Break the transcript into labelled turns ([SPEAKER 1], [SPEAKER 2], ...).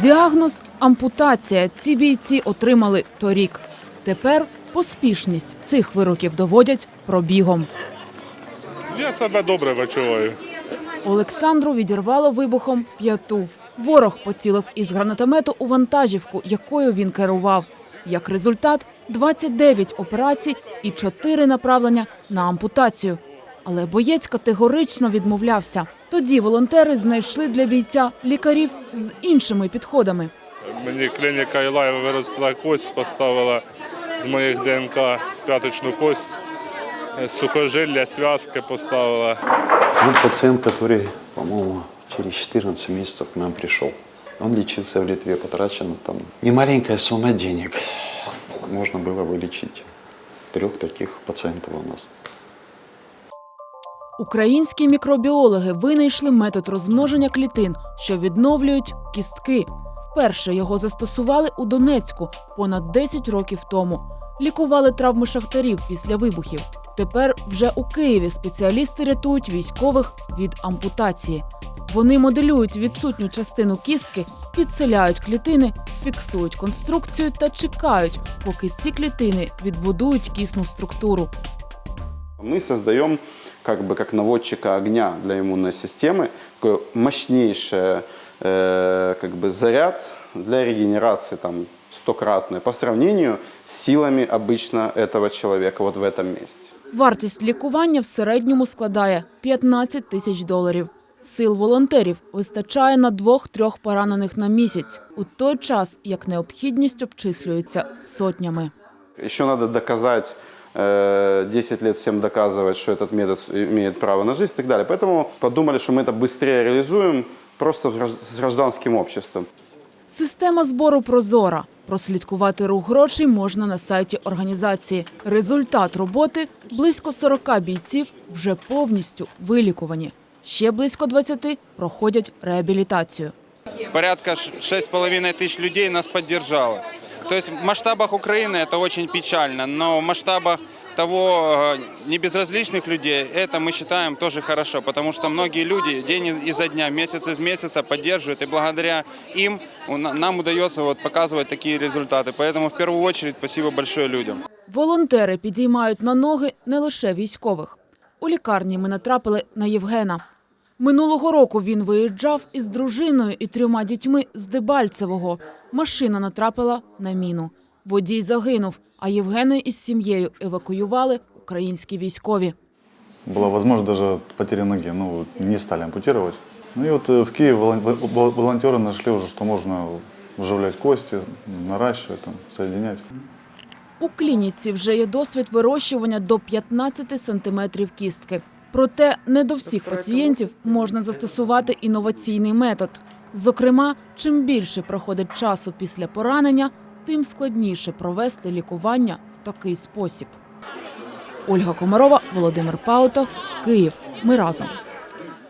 [SPEAKER 1] Діагноз ампутація. Ці бійці отримали торік. Тепер поспішність цих вироків доводять пробігом.
[SPEAKER 2] Я себе добре почуваю.
[SPEAKER 1] Олександру відірвало вибухом п'яту. Ворог поцілив із гранатомету у вантажівку, якою він керував. Як результат, 29 операцій і 4 направлення на ампутацію. Але боєць категорично відмовлявся. Тоді волонтери знайшли для бійця лікарів з іншими підходами.
[SPEAKER 2] Мені клініка Ілаєва виросла кость, поставила з моїх ДНК п'яточну кость, е, сухожилля, зв'язки поставила.
[SPEAKER 3] Вот пациент, который, по-моему, через 14 месяцев к нам пришел. Он лечился в Литве, потрачено там немаленькая сумма денег. Можно было вылечить трех таких пациентов у нас.
[SPEAKER 1] Українські мікробіологи винайшли метод розмноження клітин, що відновлюють кістки. Вперше його застосували у Донецьку понад 10 років тому. Лікували травми шахтарів після вибухів. Тепер вже у Києві спеціалісти рятують військових від ампутації. Вони моделюють відсутню частину кістки, підселяють клітини, фіксують конструкцію та чекають, поки ці клітини відбудують кісну структуру.
[SPEAKER 4] Мы создаем как бы как наводчика огня для иммунной системы такой мощнейший э, как бы заряд для регенерации там стократной по сравнению с силами обычно этого человека вот в этом месте.
[SPEAKER 1] Вартість лікування в середньому складає 15 тисяч доларів. Сил волонтерів вистачає на двох-трьох поранених на місяць, у той час як необхідність обчислюється сотнями.
[SPEAKER 4] Еще надо доказать, э, 10 лет всем доказывать, что этот метод имеет право на жизнь и так далее. Поэтому подумали, что мы это быстрее реализуем просто с гражданским обществом.
[SPEAKER 1] Система збору прозора. Прослідкувати рух грошей можна на сайті організації. Результат роботи близько 40 бійців вже повністю вилікувані. Ще близько 20 проходять реабілітацію.
[SPEAKER 5] порядка ш- 6,5 тысяч людей нас поддержало. То есть в масштабах Украины это очень печально, но в масштабах того э, небезразличных людей это мы считаем тоже хорошо, потому что многие люди день изо дня, месяц из месяца поддерживают, и благодаря им у на- нам удается вот показывать такие результаты. Поэтому в первую очередь спасибо большое людям.
[SPEAKER 1] Волонтери підіймають на ноги не лише військових. У лікарні ми натрапили на Євгена. Минулого року він виїжджав із дружиною і трьома дітьми з Дебальцевого. Машина натрапила на міну. Водій загинув, а Євгена із сім'єю евакуювали українські військові.
[SPEAKER 6] Была возможность даже потери ноги, ну, не стали ампутировать. Ну и вот э, в Киеве волон- вол- волонтеры нашли уже, что можно вживлять кости, наращивать, там, соединять.
[SPEAKER 1] У клініці вже є досвід вирощування до 15 сантиметрів кістки. Проте не до всіх пацієнтів можна застосувати інноваційний метод. Зокрема, чим більше проходить часу після поранення, тим складніше провести лікування в такий спосіб. Ольга Комарова, Володимир Паутов, Київ. Ми разом.